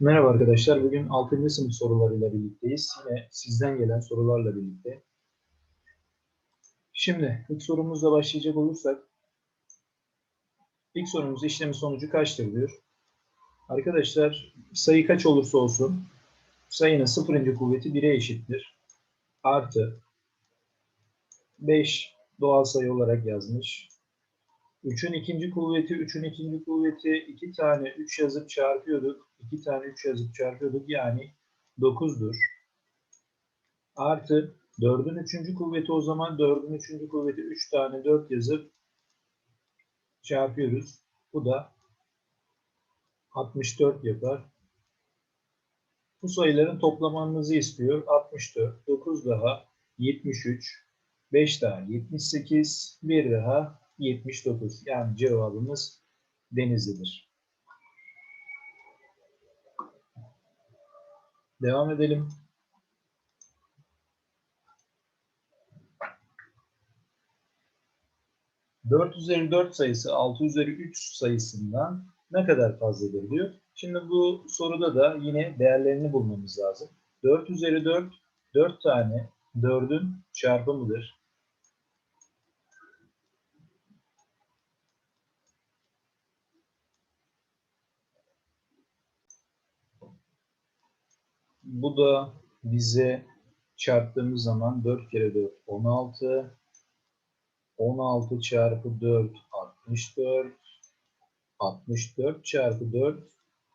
Merhaba arkadaşlar. Bugün 6. sınıf sorularıyla birlikteyiz. Yine sizden gelen sorularla birlikte. Şimdi ilk sorumuzla başlayacak olursak ilk sorumuz işlemin sonucu kaçtır diyor. Arkadaşlar sayı kaç olursa olsun sayının sıfırıncı kuvveti 1'e eşittir. Artı 5 doğal sayı olarak yazmış. 3'ün ikinci kuvveti, 3'ün ikinci kuvveti 2 tane 3 yazıp çarpıyorduk. 2 tane 3 yazıp çarpıyorduk yani 9'dur. Artı 4'ün üçüncü kuvveti o zaman 4'ün üçüncü kuvveti 3 tane 4 yazıp çarpıyoruz. Bu da 64 yapar. Bu sayıların toplamanızı istiyor. 64, 9 daha 73, 5 daha 78, 1 daha 79. Yani cevabımız Denizli'dir. Devam edelim. Dört üzeri 4 sayısı 6 üzeri 3 sayısından ne kadar fazladır diyor. Şimdi bu soruda da yine değerlerini bulmamız lazım. 4 üzeri 4, 4 tane 4'ün çarpımıdır. Bu da bize çarptığımız zaman 4 kere 4 16. 16 çarpı 4 64. 64 çarpı 4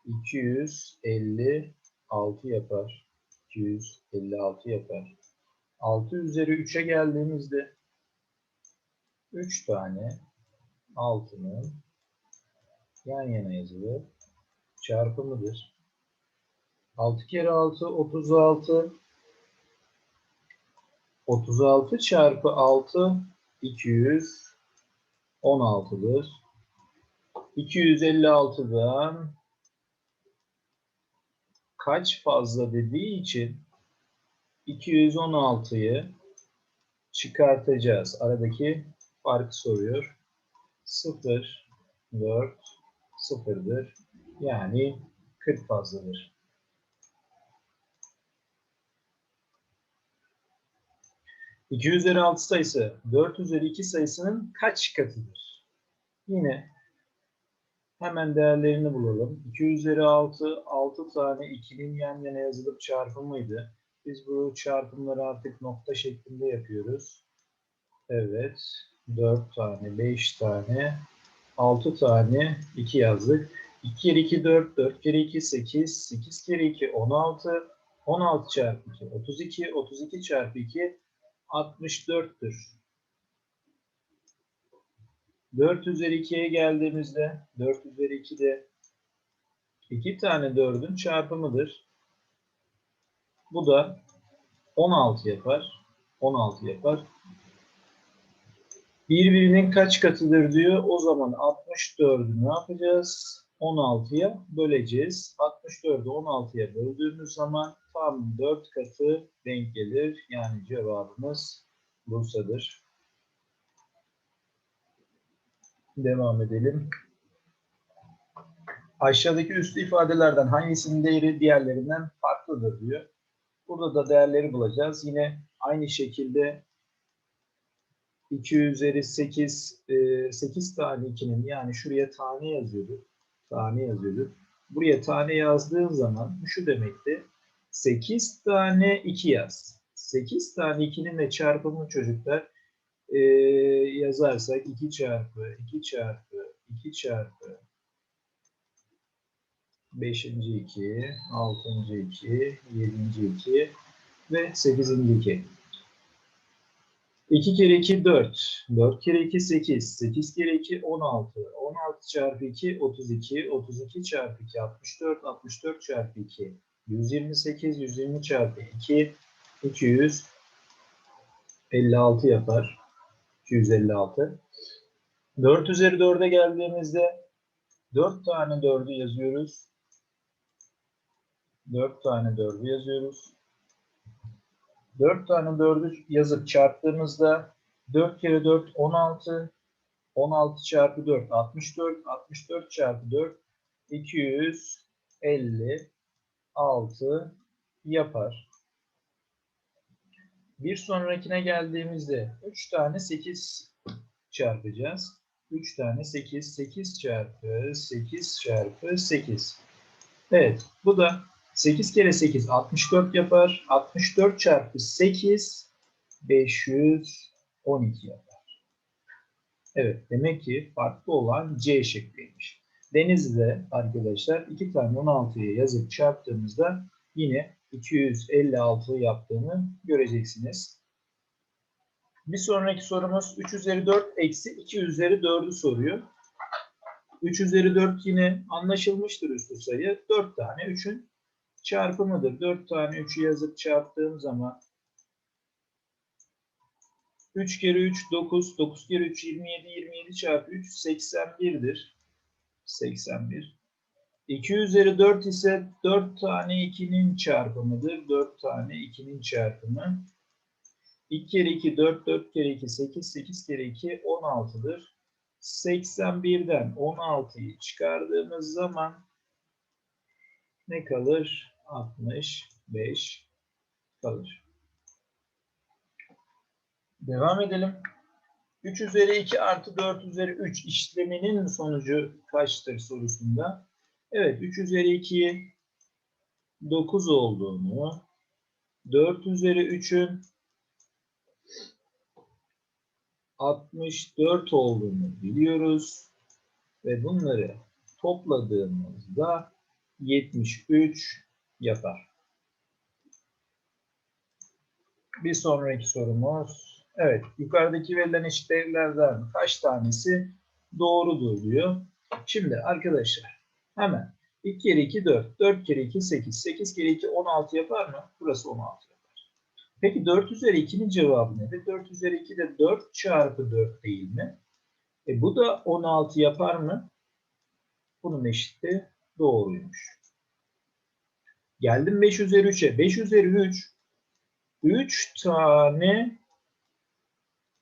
256 yapar. 256 yapar. 6 üzeri 3'e geldiğimizde 3 tane altının yan yana yazılır. Çarpımıdır. 6 kere 6 36. 36 çarpı 6 216'dır. 256'dan kaç fazla dediği için 216'yı çıkartacağız. Aradaki farkı soruyor. 0, 4, 0'dır. Yani 40 fazladır. 2 üzeri 6 sayısı 4 üzeri 2 sayısının kaç katıdır? Yine hemen değerlerini bulalım. 2 üzeri 6, 6 tane 2'nin yan yana yazılıp çarpımıydı. Biz bu çarpımları artık nokta şeklinde yapıyoruz. Evet. 4 tane, 5 tane, 6 tane 2 yazdık. 2 kere 2 4, 4 kere 2 8, 8 kere 2 16, 16 çarpı 2 32, 32 çarpı 2 64'tür. 4 üzeri 2'ye geldiğimizde 4 üzeri 2 de 2 tane 4'ün çarpımıdır. Bu da 16 yapar. 16 yapar. Birbirinin kaç katıdır diyor. O zaman 64'ü ne yapacağız? 16'ya böleceğiz. 64'ü 16'ya böldüğümüz zaman tam 4 katı denk gelir. Yani cevabımız Bursa'dır. Devam edelim. Aşağıdaki üslü ifadelerden hangisinin değeri diğerlerinden farklıdır diyor. Burada da değerleri bulacağız. Yine aynı şekilde 2 üzeri 8, 8 tane 2'nin yani şuraya tane yazıyorduk. Tane yazıyorduk. Buraya tane yazdığın zaman şu demekti. 8 tane 2 yaz. 8 tane 2'nin de çarpımı çocuklar e, yazarsak 2 çarpı 2 çarpı 2 çarpı 5. 2, 6. 2, 7. 2 ve 8. 2. 2 kere 2 4. 4 kere 2 8. 8 kere 2 16. 16 çarpı 2 32. 32 çarpı 2 64. 64 çarpı 2 128. 120 çarpı 2 256 yapar. 256. 4 üzeri 4'e geldiğimizde 4 tane 4'ü yazıyoruz. 4 tane 4'ü yazıyoruz. 4 tane 4'ü yazıp çarptığımızda 4 kere 4 16. 16 çarpı 4 64. 64 çarpı 4 250 6 yapar. Bir sonrakine geldiğimizde 3 tane 8 çarpacağız. 3 tane 8, 8 çarpı 8 çarpı 8. Evet, bu da 8 kere 8 64 yapar. 64 çarpı 8 512 yapar. Evet, demek ki farklı olan C şekliymiş. Denizli'de arkadaşlar 2 tane 16'yı yazıp çarptığımızda yine 256 yaptığını göreceksiniz. Bir sonraki sorumuz 3 üzeri 4 eksi 2 üzeri 4'ü soruyor. 3 üzeri 4 yine anlaşılmıştır üstü sayı. 4 tane 3'ün çarpımıdır. 4 tane 3'ü yazıp çarptığım zaman 3 kere 3 9, 9 kere 3 27, 27 çarpı 3 81'dir. 81. 2 üzeri 4 ise 4 tane 2'nin çarpımıdır. 4 tane 2'nin çarpımı. 2 kere 2 4, 4 kere 2 8, 8 kere 2 16'dır. 81'den 16'yı çıkardığımız zaman ne kalır? 65 kalır. Devam edelim. 3 üzeri 2 artı 4 üzeri 3 işleminin sonucu kaçtır sorusunda. Evet 3 üzeri 2'yi 9 olduğunu, 4 üzeri 3'ün 64 olduğunu biliyoruz. Ve bunları topladığımızda 73 yapar. Bir sonraki sorumuz. Evet, yukarıdaki verilen eşit değerlerden kaç tanesi doğrudur diyor. Şimdi arkadaşlar hemen 2 kere 2 4, 4 kere 2 8, 8 kere 2 16 yapar mı? Burası 16 yapar. Peki 4 üzeri 2'nin cevabı nedir? 4 üzeri 2 de 4 çarpı 4 değil mi? E bu da 16 yapar mı? Bunun eşiti doğruymuş. Geldim 5 üzeri 3'e. 5 üzeri 3 3 tane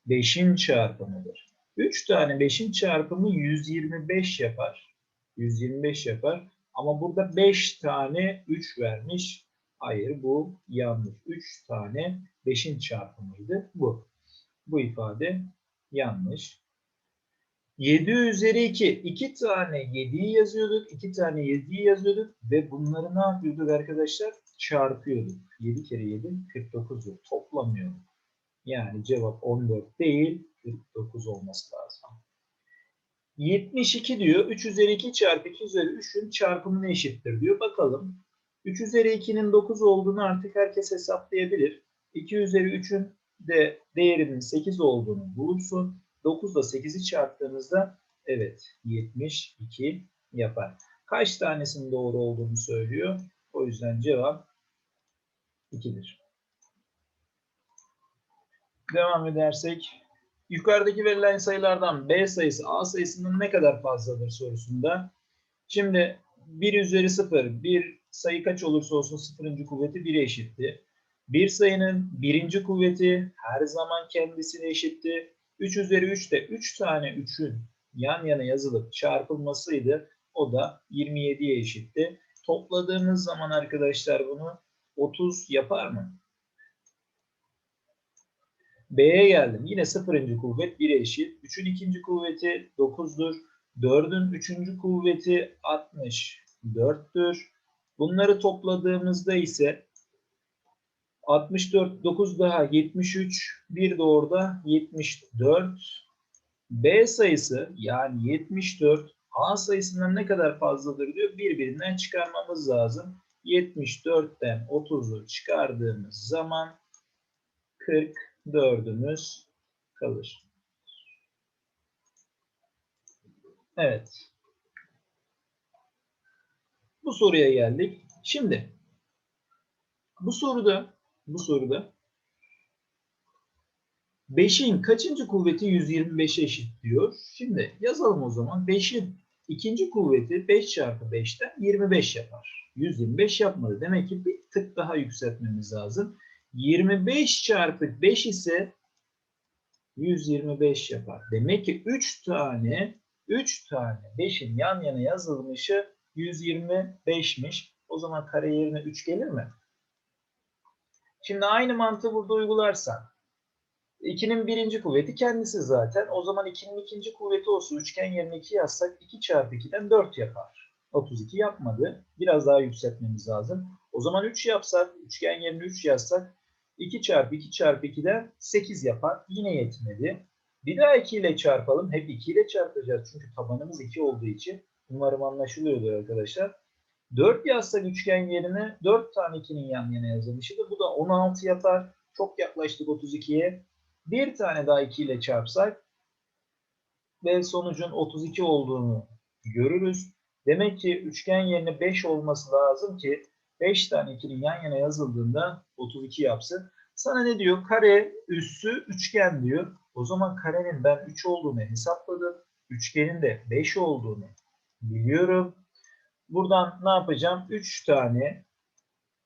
5'in çarpımıdır. 3 tane 5'in çarpımı 125 yapar. 125 yapar. Ama burada 5 tane 3 vermiş. Hayır bu yanlış. 3 tane 5'in çarpımıydı bu. Bu ifade yanlış. 7 üzeri 2. 2 tane 7'yi yazıyorduk. 2 tane 7'yi yazıyorduk. Ve bunları ne yapıyorduk arkadaşlar? Çarpıyorduk. 7 kere 7 49'dur. Toplamıyorduk. Yani cevap 14 değil 49 olması lazım. 72 diyor. 3 üzeri 2 çarpı 2 üzeri 3'ün çarpımına eşittir diyor. Bakalım. 3 üzeri 2'nin 9 olduğunu artık herkes hesaplayabilir. 2 üzeri 3'ün de değerinin 8 olduğunu bulursun. 9 ile 8'i çarptığınızda evet 72 yapar. Kaç tanesinin doğru olduğunu söylüyor. O yüzden cevap 2'dir. Devam edersek yukarıdaki verilen sayılardan B sayısı A sayısının ne kadar fazladır sorusunda. Şimdi 1 üzeri 0, bir sayı kaç olursa olsun sıfırıncı kuvveti 1'e eşitti. Bir sayının birinci kuvveti her zaman kendisine eşitti. 3 üzeri 3 de 3 tane 3'ün yan yana yazılıp çarpılmasıydı. O da 27'ye eşitti. Topladığımız zaman arkadaşlar bunu 30 yapar mı? B'ye geldim. Yine sıfırıncı kuvvet 1'e eşit. 3'ün ikinci kuvveti 9'dur. 4'ün üçüncü kuvveti 64'tür. Bunları topladığımızda ise 64, 9 daha 73, bir de orada 74. B sayısı yani 74 A sayısından ne kadar fazladır diyor. Birbirinden çıkarmamız lazım. 74'ten 30'u çıkardığımız zaman 44'ümüz kalır. Evet. Bu soruya geldik. Şimdi bu soruda bu soruda 5'in kaçıncı kuvveti 125'e eşit diyor. Şimdi yazalım o zaman. 5'in ikinci kuvveti 5 çarpı 5'ten 25 yapar. 125 yapmadı. Demek ki bir tık daha yükseltmemiz lazım. 25 çarpı 5 ise 125 yapar. Demek ki 3 tane 3 tane 5'in yan yana yazılmışı 125'miş. O zaman kare yerine 3 gelir mi? Şimdi aynı mantığı burada uygularsan 2'nin birinci kuvveti kendisi zaten. O zaman 2'nin ikinci kuvveti olsa üçgen yerine 2 yazsak 2 çarpı 2'den 4 yapar. 32 yapmadı. Biraz daha yükseltmemiz lazım. O zaman 3 yapsak, üçgen yerine 3 yazsak 2 çarpı 2 çarpı 2'den 8 yapar. Yine yetmedi. Bir daha 2 ile çarpalım. Hep 2 ile çarpacağız. Çünkü tabanımız 2 olduğu için. Umarım anlaşılıyordur arkadaşlar. 4 yazsak üçgen yerine 4 tane 2'nin yan yana yazılmışıydı. Bu da 16 yapar. Çok yaklaştık 32'ye. Bir tane daha 2 ile çarpsak ve sonucun 32 olduğunu görürüz. Demek ki üçgen yerine 5 olması lazım ki 5 tane 2'nin yan yana yazıldığında 32 yapsın. Sana ne diyor? Kare üssü üçgen diyor. O zaman karenin ben 3 olduğunu hesapladım. Üçgenin de 5 olduğunu biliyorum. Buradan ne yapacağım? 3 tane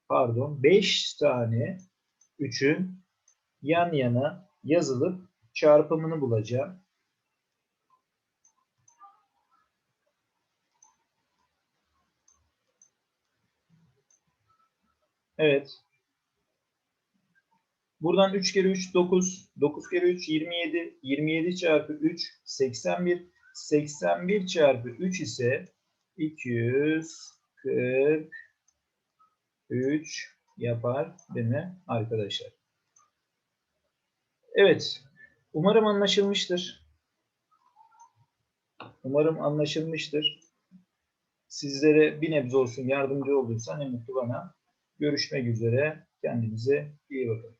pardon 5 tane 3'ün yan yana yazılıp çarpımını bulacağım. Evet. Buradan 3 kere 3 9, 9 kere 3 27, 27 çarpı 3 81, 81 çarpı 3 ise 243 yapar değil mi arkadaşlar? Evet. Umarım anlaşılmıştır. Umarım anlaşılmıştır. Sizlere bir nebze olsun yardımcı olduysa ne mutlu bana. Görüşmek üzere. Kendinize iyi bakın.